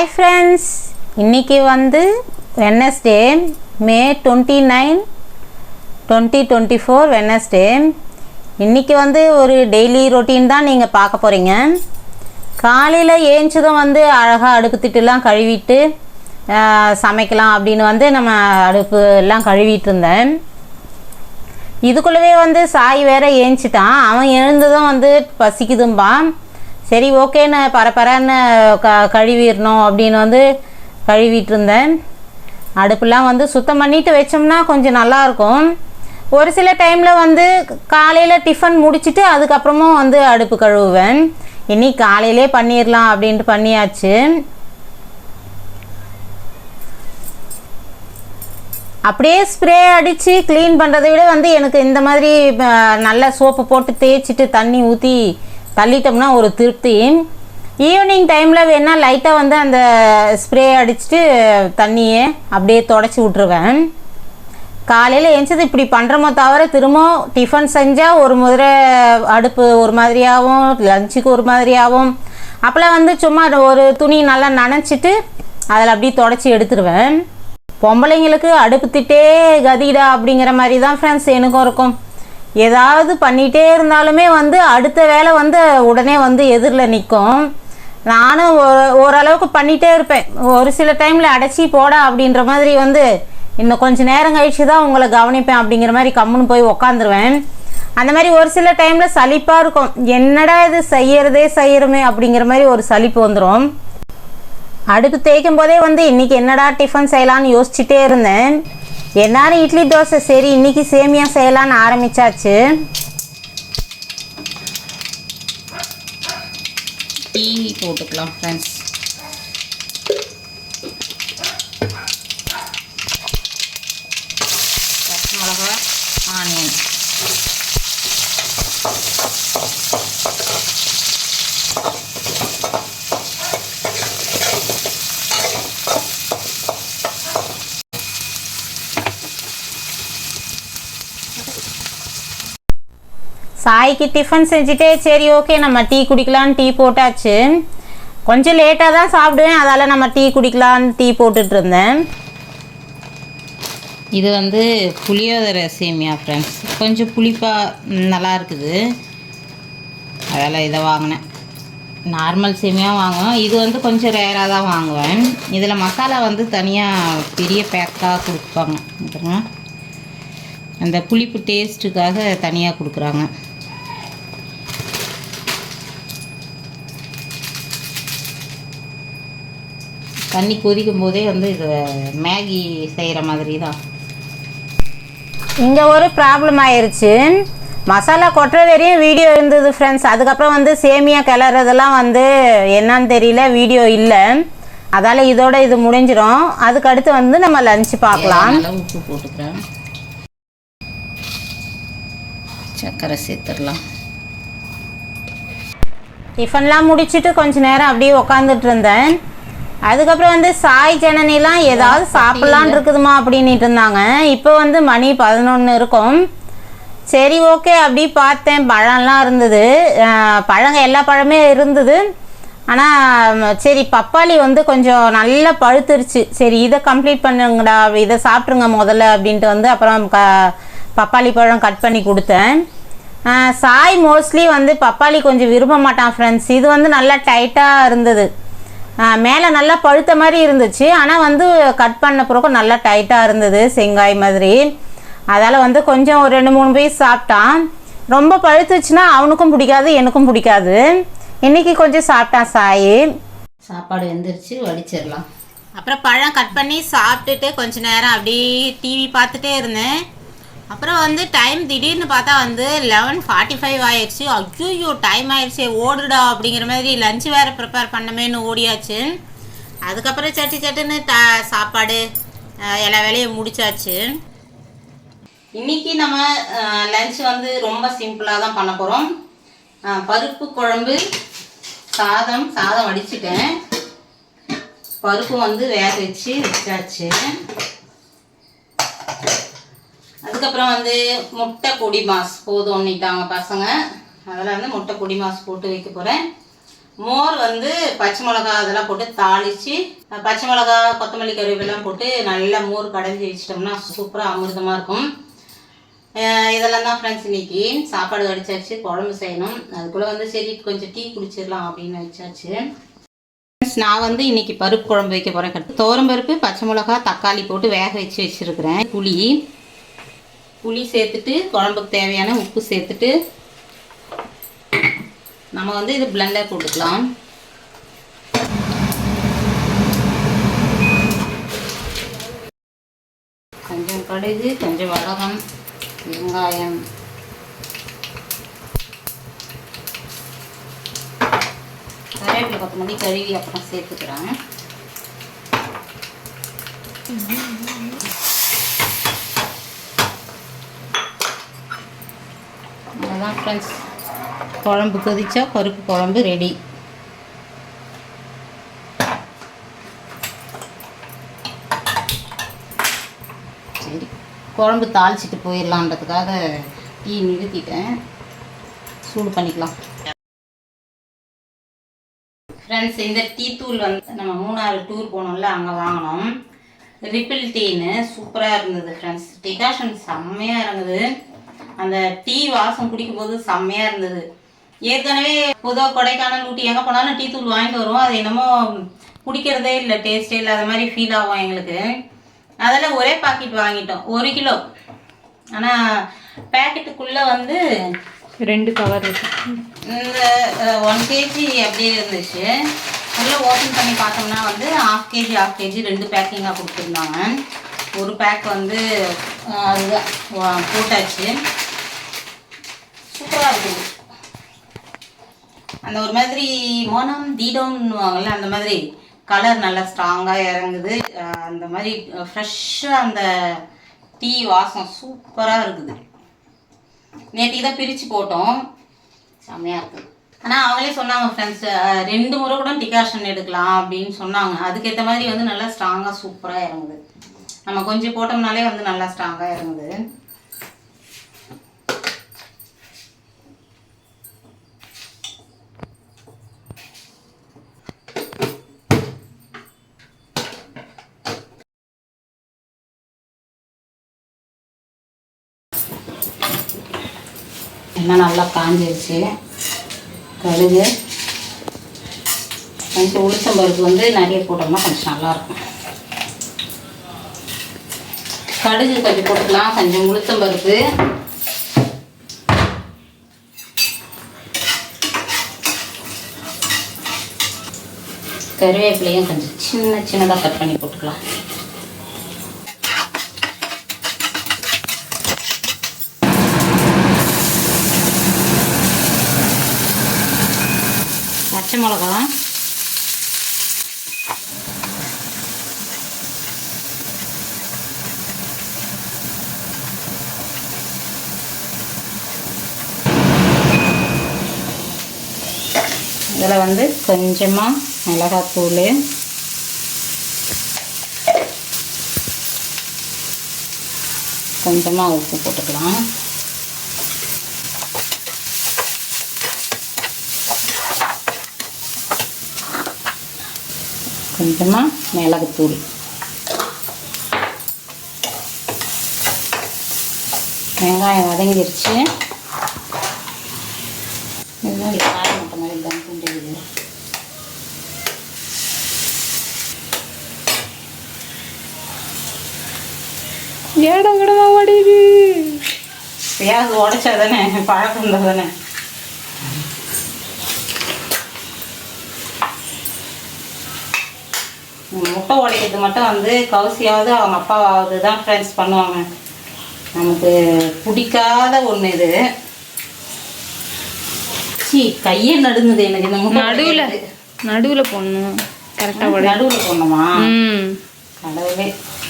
Hi friends இன்றைக்கி வந்து Wednesday May twenty nine twenty twenty four Wednesday இன்றைக்கி வந்து ஒரு டெய்லி ரொட்டீன் தான் நீங்கள் பார்க்க போகிறீங்க காலையில் ஏஞ்சதும் வந்து அழகாக அடுப்பு திட்டுலாம் கழுவிட்டு சமைக்கலாம் அப்படின்னு வந்து நம்ம அடுப்பு எல்லாம் கழுவிட்டு இருந்தேன். இதுக்குள்ளவே வந்து சாய் வேற ஏஞ்சிட்டான். அவன் எழுந்ததும் வந்து பசிக்குதும்பா சரி ஓகேன்னு பரபரன்னு க கழுவிடணும் அப்படின்னு வந்து கழுவிட்டு இருந்தேன் அடுப்புலாம் வந்து சுத்தம் பண்ணிட்டு வச்சோம்னா கொஞ்சம் நல்லாயிருக்கும். ஒரு சில டைமில் வந்து காலையில் டிஃபன் முடிச்சுட்டு அதுக்கப்புறமும் வந்து அடுப்பு கழுவுவேன். இனி காலையிலே பண்ணிடலாம் அப்படின்ட்டு பண்ணியாச்சு. அப்படியே ஸ்ப்ரே அடித்து க்ளீன் பண்ணுறதை விட வந்து எனக்கு இந்த மாதிரி நல்ல சோப்பு போட்டு தேய்ச்சிட்டு தண்ணி ஊற்றி தள்ளிட்டோம்னா ஒரு திருப்தி ஈவினிங் டைமில் வேணால் லைட்டாக வந்து அந்த ஸ்ப்ரே அடிச்சுட்டு தண்ணியை அப்படியே தொடச்சி விட்ருவேன் காலையில் எழுந்தது இப்படி பண்ணுறோமோ தவிர திரும்ப டிஃபன் செஞ்சால் ஒரு முறை அடுப்பு ஒரு மாதிரியாகவும் லஞ்சுக்கு ஒரு மாதிரியாகவும் அப்போல்லாம் வந்து சும்மா ஒரு துணி நல்லா நனைச்சிட்டு அதில் அப்படியே தொடச்சி எடுத்துருவேன். பொம்பளைங்களுக்கு அடுப்பு திட்டே கதிடா அப்படிங்கிற மாதிரி தான் ஃப்ரெண்ட்ஸ் எனக்கும் இருக்கும். ஏதாவது பண்ணிகிட்டே இருந்தாலுமே வந்து அடுத்த வேலை வந்து உடனே வந்து எதிரில் நிற்கும் நானும் ஓரளவுக்கு பண்ணிகிட்டே இருப்பேன். ஒரு சில டைமில் அடைச்சி போட அப்படின்ற மாதிரி வந்து இன்னும் கொஞ்சம் நேரம் கழிச்சு தான் உங்களை கவனிப்பேன் அப்படிங்கிற மாதிரி கம்முன்னு போய் உக்காந்துருவேன். அந்த மாதிரி ஒரு சில டைமில் சலிப்பாக இருக்கும். என்னடா இது செய்யறதே செய்யறமே அப்படிங்கிற மாதிரி ஒரு சலிப்பு வந்துடும் அடுப்பு தேய்க்கும் போதே வந்து இன்னைக்கு என்னடா டிஃபன் செய்யலான்னு யோசிச்சுட்டே இருந்தேன். எல்லாரும் இட்லி தோசை சரி இன்னைக்கு சேமியா செய்யலான்னு ஆரம்பிச்சாச்சு. டீ போட்டுக்கலாம் ஃப்ரெண்ட்ஸ் பச்சை மிளகா ஆனியன் சாய்க்கு டிஃபன் செஞ்சுட்டே சரி ஓகே நம்ம டீ குடிக்கலான்னு டீ போட்டாச்சு. கொஞ்சம் லேட்டாக தான் சாப்பிடுவேன். அதால் நம்ம டீ குடிக்கலான்னு டீ போட்டுட்டு இருந்தேன். இது வந்து புளியோதரை சேமியா ஃப்ரெண்ட்ஸ் கொஞ்சம் புளிப்பாக நல்லா இருக்குது. அதால் இதை வாங்கினேன். நார்மல் சேமியா வாங்குவேன் இது வந்து கொஞ்சம் ரேராக தான் வாங்குவேன். இதில் மசாலா வந்து தனியாக பெரிய பேக்காக கொடுப்பாங்க. அந்த புளிப்பு டேஸ்ட்டுக்காக தனியாக கொடுக்குறாங்க. தண்ணி கொதிக்கும் போதே வந்து இது மேகி செய்கிற மாதிரி தான் இங்கே ஒரு ப்ராப்ளம் ஆயிருச்சு. மசாலா கொட்டுற வரையும் வீடியோ இருந்தது ஃப்ரெண்ட்ஸ் அதுக்கப்புறம் வந்து சேமியா கிளறதெல்லாம் வந்து என்னன்னு தெரியல வீடியோ இல்லை. அதால் இதோட இது முடிஞ்சிடும் அதுக்கு அடுத்து வந்து நம்ம லஞ்ச் பார்க்கலாம். உப்பு போட்டுக்கிறேன் சர்க்கரை சேர்த்துடலாம். டிஃபன்லாம் முடிச்சிட்டு கொஞ்ச நேரம் அப்படியே உக்காந்துட்டு இருந்தேன். அதுக்கப்புறம் வந்து சாய் ஜனனிலாம் ஏதாவது சாப்பிட்லான் இருக்குதுமா அப்படின்ட்டு இருந்தாங்க. இப்போ வந்து மணி பதினொன்று இருக்கும். சரி ஓகே அப்படி பார்த்தேன். பழம்லாம் இருந்தது. பழங்க எல்லா பழமே இருந்தது. ஆனால் சரி பப்பாளி வந்து கொஞ்சம் நல்லா பழுத்துருச்சு. சரி இதை கம்ப்ளீட் பண்ணுங்கடா. இதை சாப்பிட்ருங்க முதல்ல அப்படின்ட்டு வந்து அப்புறம் க பப்பாளி பழம் கட் பண்ணி கொடுத்தேன். சாய் மோஸ்ட்லி வந்து பப்பாளி கொஞ்சம் விரும்ப மாட்டான் ஃப்ரெண்ட்ஸ் இது வந்து நல்லா டைட்டாக இருந்தது. மேலே நல்லா பழுத்த மாதிரி இருந்துச்சு. ஆனால் வந்து கட் பண்ண பிறகு நல்லா டைட்டாக இருந்தது செங்காய் மாதிரி. அதால் வந்து கொஞ்சம் ஒரு ரெண்டு மூணு பீஸ் சாப்பிட்டான். ரொம்ப பழுத்துச்சுன்னா அவனுக்கும் பிடிக்காது எனக்கும் பிடிக்காது. இன்னைக்கு கொஞ்சம் சாப்பிட்டான் சாய். சாப்பாடு வெந்துருச்சு வடிச்சிடலாம். அப்புறம் பழம் கட் பண்ணி சாப்பிட்டுட்டு கொஞ்ச நேரம் அப்படியே டிவி பார்த்துட்டே இருந்தேன். அப்புறம் வந்து டைம் திடீர்னு பார்த்தா வந்து லெவன் ஃபார்ட்டி ஃபைவ் ஆயிடுச்சு. ஐயோ டைம் ஆயிடுச்சு ஓடுடா அப்படிங்கிற மாதிரி லஞ்ச் வேறு ப்ரிப்பேர் பண்ணமேன்னு ஓடியாச்சு. அதுக்கப்புறம் சட்டி சட்டுன்னு ட சாப்பாடு எல்லா வேலையும் முடிச்சாச்சு. இன்னைக்கு நம்ம லஞ்ச் வந்து ரொம்ப சிம்பிளாக தான் பண்ண போகிறோம் பருப்பு குழம்பு சாதம் சாதம் வடிச்சிட்டேன். பருப்பு வந்து வேக வச்சு வச்சாச்சு. அதுக்கப்புறம் வந்து முட்டை பொடி மாஸ். போதும்னுட்டாங்க பசங்க. அதில் வந்து முட்டை பொடி மாஸ் போட்டு வைக்க போகிறேன் மோர் வந்து பச்சை மிளகா அதெல்லாம் போட்டு தாளித்து பச்சை மிளகா கொத்தமல்லி கருவேப்பிலாம் போட்டு நல்லா மோர் கடைஞ்சி வச்சிட்டோம்னா சூப்பராக அமிர்தமாக இருக்கும். இதெல்லாம் தான் ஃப்ரெண்ட்ஸ் இன்னைக்கு. சாப்பாடு கடிச்சாச்சு குழம்பு செய்யணும். அதுக்குள்ளே வந்து சரி கொஞ்சம் டீ குடிச்சிடலாம் அப்படின்னு வச்சாச்சு. நான் வந்து இன்னைக்கு பருப்பு குழம்பு வைக்க போகிறேன் தோரம் பருப்பு பச்சை மிளகா தக்காளி போட்டு வேக வச்சு வச்சுருக்கிறேன். புளி. புளி சேர்த்துட்டு குழம்புக்கு தேவையான உப்பு சேர்த்துட்டு நம்ம வந்து இது பிளெண்டர் போட்டுக்கலாம். கொஞ்சம் கடுகு கொஞ்சம் வடகம் வெங்காயம். கருவேப்பிலை கொத்தமல்லி கழுவி அப்புறம் சேர்த்துக்கிறேன். அவ்வளோதான் ஃப்ரெண்ட்ஸ் குழம்பு கொதிச்சா பருப்பு குழம்பு ரெடி சரி குழம்பு தாளிச்சிட்டு போயிடலான்றதுக்காக டீ நிறுத்திட்டேன். சூடு பண்ணிக்கலாம். ஃப்ரெண்ட்ஸ் இந்த டீ தூள் வந்து நம்ம மூணாறு டூர் போனோம்ல அங்கே வாங்கினோம். ரிப்பிள் டீன்னு சூப்பராக இருந்தது ஃப்ரெண்ட்ஸ் டிகாஷன் செம்மையாக இருந்தது. அந்த டீ வாசம் குடிக்கும்போது செம்மையாக இருந்தது. ஏற்கனவே பொதுவாக கொடைக்கானல் ஊட்டி எங்கே போனாலும் டீ தூள் வாங்கிட்டு வருவோம். அது என்னமோ குடிக்கிறதே இல்லை டேஸ்டே இல்லாத மாதிரி ஃபீல் ஆகும் எங்களுக்கு. அதில் ஒரே பாக்கெட் வாங்கிட்டோம். ஒரு கிலோ. ஆனால் பேக்கெட்டுக்குள்ளே வந்து ரெண்டு கவர் இந்த ஒன் கேஜி அப்படியே இருந்துச்சு. உள்ளே ஓப்பன் பண்ணி பார்த்தோம்னா வந்து ஹாஃப் கேஜி ஹாஃப் கேஜி ரெண்டு பேக்கிங்காக கொடுத்துருந்தாங்க. ஒரு பேக் வந்து வா- போட்டாச்சு. சூப்பராக இருக்குது அந்த ஒரு மாதிரி மோனம் தீடோன்னுவாங்கள்ல அந்த மாதிரி கலர் நல்லா ஸ்ட்ராங்காக இறங்குது. அந்த மாதிரி ஃப்ரெஷ்ஷாக அந்த டீ வாசம் சூப்பராக இருக்குது. நேற்றுக்கு தான் பிரித்து போட்டோம். செம்மையாக இருக்குது ஆனால் அவங்களே சொன்னாங்க ஃப்ரெண்ட்ஸ் ரெண்டு முறை கூட டிகாஷன் எடுக்கலாம் அப்படின்னு சொன்னாங்க. அதுக்கேற்ற மாதிரி வந்து நல்லா ஸ்ட்ராங்காக சூப்பராக இறங்குது. நம்ம கொஞ்சம் போட்டோம்னாலே வந்து நல்லா ஸ்ட்ராங்காக இறங்குது. எண்ணெய் நல்லா காஞ்சிருச்சு. கடுகு. கொஞ்சம் உளுத்தம் பருப்பு வந்து நிறைய போட்டோம்னா கொஞ்சம் நல்லாயிருக்கும். கடுகு கொஞ்சம் போட்டுக்கலாம். கொஞ்சம் உளுத்தம் பருப்பு. கருவேப்பிலையும் கொஞ்சம் சின்ன சின்னதாக கட் பண்ணி போட்டுக்கலாம். மிளகா. இதில் வந்து கொஞ்சமாக மிளகாத்தூள். கொஞ்சமாக உப்பு போட்டுக்கலாம். கொஞ்சமாக மிளகுத்தூள். வெங்காயம் வதங்கிருச்சு. இன்னும் காயம் மட்டும் மாதிரி தம் பூண்டுக்குது ஏடா உடையுது பியாஸ் உடைச்சா தானே பழக்கம் தானே முட்டை உடைக்கிறது மட்டும் வந்து கவுசியாவது அவங்க அப்பாவாவது தான் ஃப்ரெண்ட்ஸ் பண்ணுவாங்க. நமக்கு பிடிக்காத ஒன்று இது. சீ கையே நடுங்குது எனக்கு இந்த நடுவுல. நடுவுல போடணும். கரெக்டா ஓடி நடுவுல போடணுமா? ம். கடவுளே.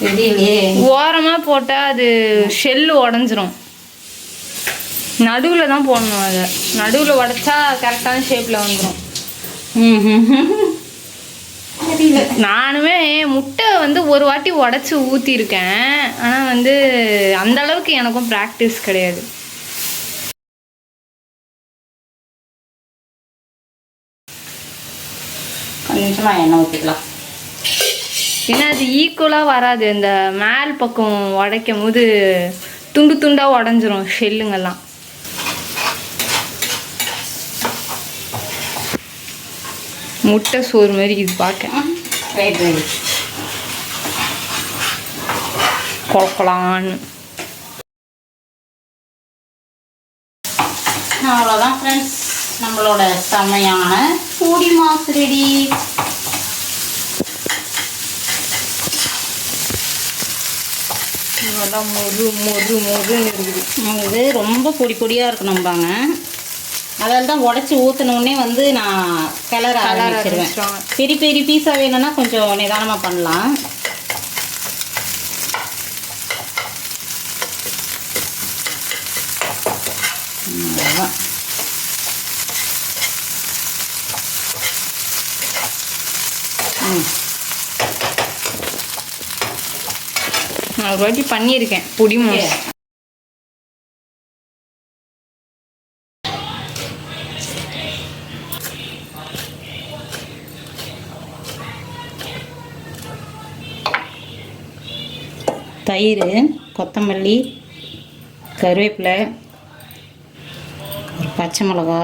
தெரியலையே ஓரமா போட்டா அது ஷெல்லு உடஞ்சிரும். நடுவுல தான் போடணும் அதை. நடுவுல உடைச்சா கரெக்டான ஷேப்ல வந்துடும் தெரியல நானுமே முட்டை வந்து ஒரு வாட்டி உடச்சி ஊற்றிருக்கேன் ஆனால் வந்து அந்த அளவுக்கு எனக்கும் ப்ராக்டிஸ் கிடையாது. கொஞ்சமாக எண்ணெய் ஊற்றிக்கலாம் ஏன்னா அது ஈக்குவலாக வராது. இந்த மேல் பக்கம் உடைக்கும் போது துண்டு துண்டாக உடஞ்சிரும் ஷெல்லுங்கெல்லாம். முட்டை சோறு மாதிரி இது பார்க்க குழக்கலான்னு அவ்வளோதான் ஃப்ரெண்ட்ஸ் நம்மளோட செமையான பூடி மாஸ் ரெடி இதெல்லாம் மொறு மொறு மொறுன்னு இருக்குது. இது ரொம்ப பொடி பொடியாக இருக்கணும்பாங்க அதில் தான் உடச்சி ஊற்றினோடனே வந்து நான் கிளற கலர் ஆரம்பிச்சிருவேன். பெரிய பெரிய பீஸாக வேணும்னா கொஞ்சம் நிதானமாக பண்ணலாம். நான் வாட்டி பண்ணியிருக்கேன். பொடி மோஸ் தயிர் கொத்தமல்லி கருவேப்பிலை ஒரு பச்சை மிளகா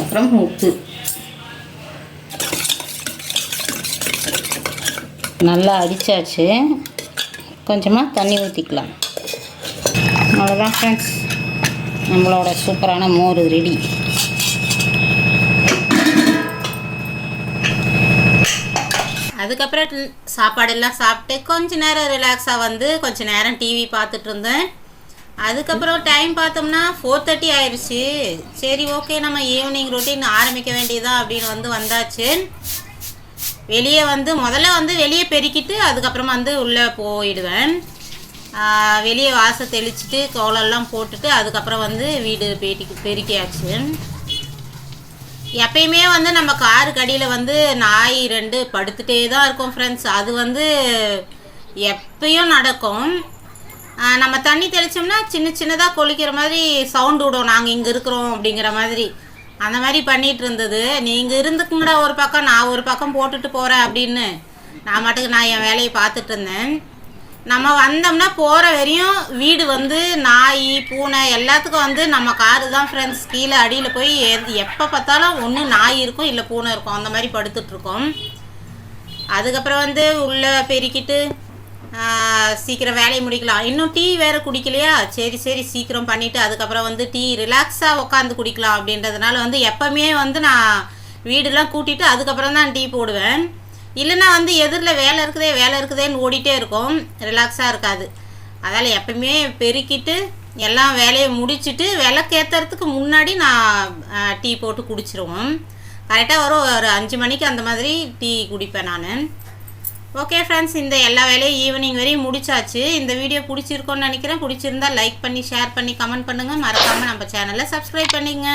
அப்புறம் உப்பு. நல்லா அடித்தாச்சு கொஞ்சமாக தண்ணி ஊற்றிக்கலாம் அவ்வளோதான் ஃப்ரெண்ட்ஸ் நம்மளோட சூப்பரான மோர் ரெடி. அதுக்கப்புறம் சாப்பாடெல்லாம் சாப்பிட்டு கொஞ்ச நேரம் ரிலாக்ஸாக வந்து கொஞ்ச நேரம் டிவி பார்த்துட்டு இருந்தேன் அதுக்கப்புறம் டைம் பார்த்தோம்னா ஃபோர் தேர்ட்டி ஆயிடுச்சு சரி ஓகே நம்ம ஈவினிங் ரொட்டீன் ஆரம்பிக்க வேண்டியதா அப்படின்னு வந்து வந்தாச்சு. வெளியே வந்து முதல்ல வந்து வெளியே பெருக்கிட்டு அதுக்கப்புறம் வந்து உள்ளே போயிடுவேன். வெளியே வாசல் தெளிச்சிட்டு கோலெல்லாம் போட்டுட்டு அதுக்கப்புறம் வந்து வீடு பெருக்கி பெருக்கியாச்சு. எப்பயுமே வந்து நம்ம காருக்கு அடியில் வந்து நாய் ரெண்டு படுத்துட்டே தான் இருக்கும் ஃப்ரெண்ட்ஸ் அது வந்து எப்பயும் நடக்கும். நம்ம தண்ணி தெளித்தோம்னா சின்ன சின்னதாக கொளிக்கிற மாதிரி சவுண்டு விடும். நாங்கள் இங்கே இருக்கிறோம் அப்படிங்கிற மாதிரி. அந்த மாதிரி பண்ணிகிட்டு இருந்தது. நீங்கள் இருந்துக்குங்கடா ஒரு பக்கம் நான் ஒரு பக்கம் போட்டுட்டு போகிறேன் அப்படின்னு. நான் மட்டுக்கு நான் என் வேலையை பார்த்துட்டு இருந்தேன். நம்ம வந்தோம்னா போகிற வரையும் வீடு வந்து நாய் பூனை எல்லாத்துக்கும் வந்து நம்ம காரு தான் ஃப்ரெண்ட்ஸ் கீழே அடியில் போய் எது எப்போ பார்த்தாலும் ஒன்று நாய் இருக்கும் இல்லை பூனை இருக்கும். அந்த மாதிரி படுத்துட்ருக்கோம் அதுக்கப்புறம் வந்து உள்ளே பெருக்கிட்டு சீக்கிரம் வேலையை முடிக்கலாம். இன்னும் டீ வேறு குடிக்கலையா? சரி சரி சீக்கிரம் பண்ணிவிட்டு அதுக்கப்புறம் வந்து டீ ரிலாக்ஸாக உட்காந்து குடிக்கலாம் அப்படின்றதுனால வந்து எப்போவுமே வந்து நான் வீடெல்லாம் கூட்டிட்டு அதுக்கப்புறம் தான் டீ போடுவேன். இல்லைன்னா வந்து எதிரில் வேலை இருக்குதே வேலை இருக்குதேன்னு ஓடிட்டே இருக்கும். ரிலாக்ஸாக இருக்காது. அதால் எப்பவுமே பெருக்கிட்டு எல்லாம் வேலையை முடிச்சிட்டு விளக்கேற்றுறதுக்கு முன்னாடி நான் டீ போட்டு குடிச்சிருவோம். கரெக்டாக வரும் ஒரு அஞ்சு மணிக்கு அந்த மாதிரி டீ குடிப்பேன் நான். ஓகே ஃப்ரெண்ட்ஸ் இந்த எல்லா வேலையும் ஈவினிங் வரையும் முடிச்சாச்சு. இந்த வீடியோ பிடிச்சிருக்கோன்னு நினைக்கிறேன். பிடிச்சிருந்தா லைக் பண்ணி ஷேர் பண்ணி கமெண்ட் பண்ணுங்கள் மறக்காமல் நம்ம சேனலை சப்ஸ்கிரைப் பண்ணிங்க.